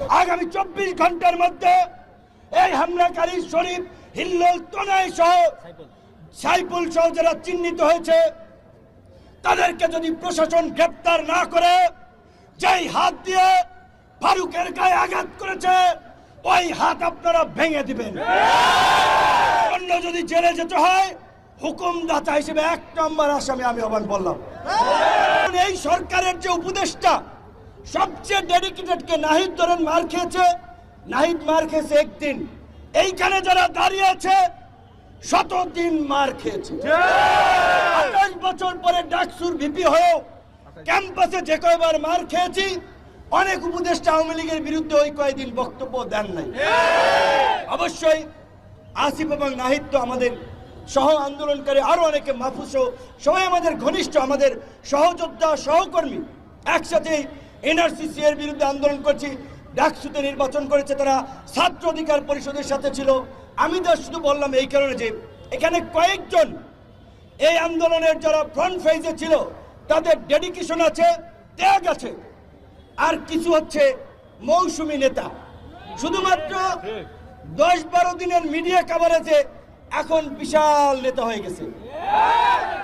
আগামী চব্বিশ ঘণ্টার মধ্যে এই হামলাকারী শরীফ হিল্লোল তনয় সহ সাইফুল সহ যারা চিহ্নিত হয়েছে, তাদেরকে যদি প্রশাসন গ্রেপ্তার না করে, যেই হাত দিয়ে ফারুকের গায়ে আঘাত করেছে, ওই হাত আপনারা ভেঙে দিবেন। অন্য যদি জেলে যেতে হয়, হুকুমদাতা হিসেবে এক নম্বর আসামি আমি আবার বললাম। এই সরকারের যে উপদেষ্টা সবচেয়ে ডেডিকেটেড কে নাহিদ ধরেন মার খেয়েছে নাহিদ মার খেয়েছে একদিন। এইখানে যারা দাঁড়িয়ে আছে শত দিন মার খেয়েছে। আঠাশ বছর পরে ডাকসুর ভিপি হয়েও ক্যাম্পাসে যে কয়বার মার খেয়েছি অনেক উপদেষ্টা আওয়ামী লীগের বিরুদ্ধে ওই কয়েকদিন বক্তব্য দেন নাই। অবশ্যই আসিফ এবং নাহিদ তো আমাদের সহ আন্দোলনকারী আরও অনেকে মাহফুজ সবাই আমাদের ঘনিষ্ঠ আমাদের সহযোদ্ধা সহকর্মী। একসাথে এনআরসিসি এর বিরুদ্ধে আন্দোলন করছি, ডাকসুতে নির্বাচন করেছে তারা, ছাত্র অধিকার পরিষদের সাথে ছিল। আমি তো শুধু বললাম এই কারণে যে, এখানে কয়েকজন এই আন্দোলনের যারা ফ্রন্ট ফেজে ছিল, তাদের ডেডিকেশন আছে, ত্যাগ আছে। আর কিছু হচ্ছে মৌসুমি নেতা। শুধুমাত্র দশ বারো দিনের মিডিয়া কাভারেজে এখন বিশাল নেতা হয়ে গেছে।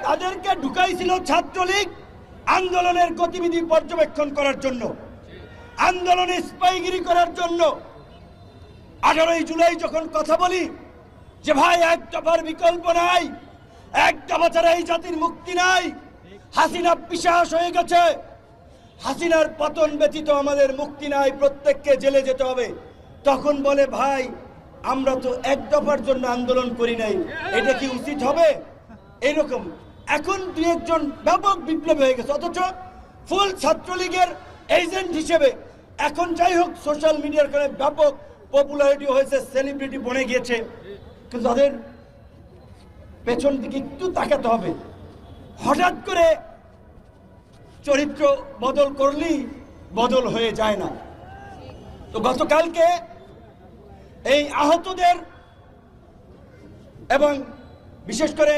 তাদেরকে ঢুকাইছিল ছাত্রলীগ আন্দোলনের গতিবিধি পর্যবেক্ষণ করার জন্য, আন্দোলনে স্পাইগিরি করার জন্য আঠারোই জুলাই যখন কথা বলি, যে ভাই এক দফার বিকল্প নাই এক দফা ছাড়া এই জাতির মুক্তি নাই, হাসিনা পিসাস হয়ে গেছে। হাসিনার পতন ব্যতীত আমাদের মুক্তি নাই, প্রত্যেককে জেলে যেতে হবে। তখন বলে, ভাই, আমরা তো এক দফার জন্য আন্দোলন করি নাই, এটা কি উচিত হবে? এরকম এখন দুই একজন ব্যাপক বিপ্লব হয়ে গেছে, অথচ ফুল ছাত্রলীগের এজেন্ট হিসেবে এখন যাই হোক সোশ্যাল মিডিয়ার কারণে ব্যাপক পপুলারিটি হয়েছে সেলিব্রিটি বনে গিয়েছে। কিন্তু তাদের পেছন দিকে একটু তাকাতে হবে। হঠাৎ করে চরিত্র বদল করলেই বদল হয়ে যায় না। তো গতকালকে এই আহতদের এবং বিশেষ করে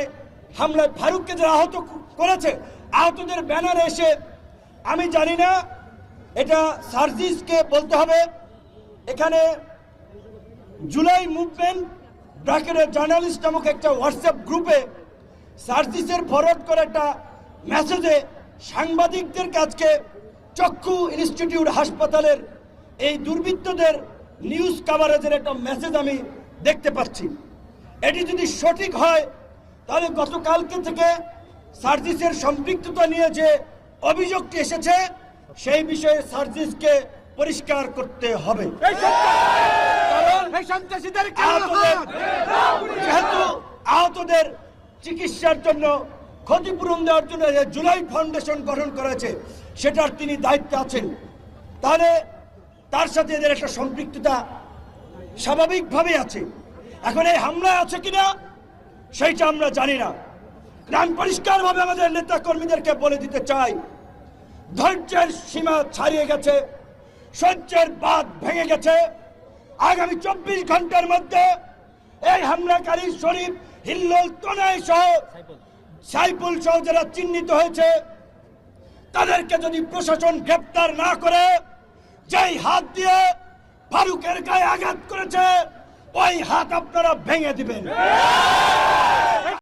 হামলায় ফারুককে যারা আহত করেছে, আহতদের ব্যানারে এসে, আমি জানি না, এটা সার্জিসকে বলতে হবে। এখানে জুলাই মুভমেন্ট ব্র্যাকেটের জার্নালিস্ট নামক একটা হোয়াটসঅ্যাপ গ্রুপে সার্জিসের ফরওয়ার্ড করে একটা মেসেজে সাংবাদিকদের কাছকে চক্ষু ইনস্টিটিউট হাসপাতালের এই দুর্বৃত্তদের নিউজ কাভারেজের একটা মেসেজ আমি দেখতে পাচ্ছি। এটি যদি সঠিক হয় তাহলে গতকালকে থেকে সার্জিসের সম্পৃক্ততা নিয়ে যে অভিযোগটি এসেছে সেই বিষয়ে সার্জিসকে পরিষ্কার করতে হবে। যেহেতু আহতদের চিকিৎসার জন্য ক্ষতিপূরণ দেওয়ার জন্য যে জুলাই ফাউন্ডেশন গঠন করেছে সেটার তিনি দায়িত্বে আছেন। তাহলে তার সাথে এদের একটা সম্পৃক্ততা স্বাভাবিকভাবে আছে। এখন এই হামলায় আছে কিনা সেইটা আমরা জানি না। আমি পরিষ্কারভাবে আমাদের নেতা কর্মীদেরকে বলে দিতে চাই, ধৈর্যের সীমা ছাড়িয়ে গেছে, সহ্যের বাদ ভেঙে গেছে। আগামী চব্বিশ ঘণ্টার মধ্যে এই হামলাকারী শরীফ, হিল্লোল তনয় সহ সাইফুল সহ যারা চিহ্নিত হয়েছে, তাদেরকে যদি প্রশাসন গ্রেপ্তার না করে, যেই হাত দিয়ে ফারুকের গায়ে আঘাত করেছে ওই হাত আপনারা ভেঙে দিবেন।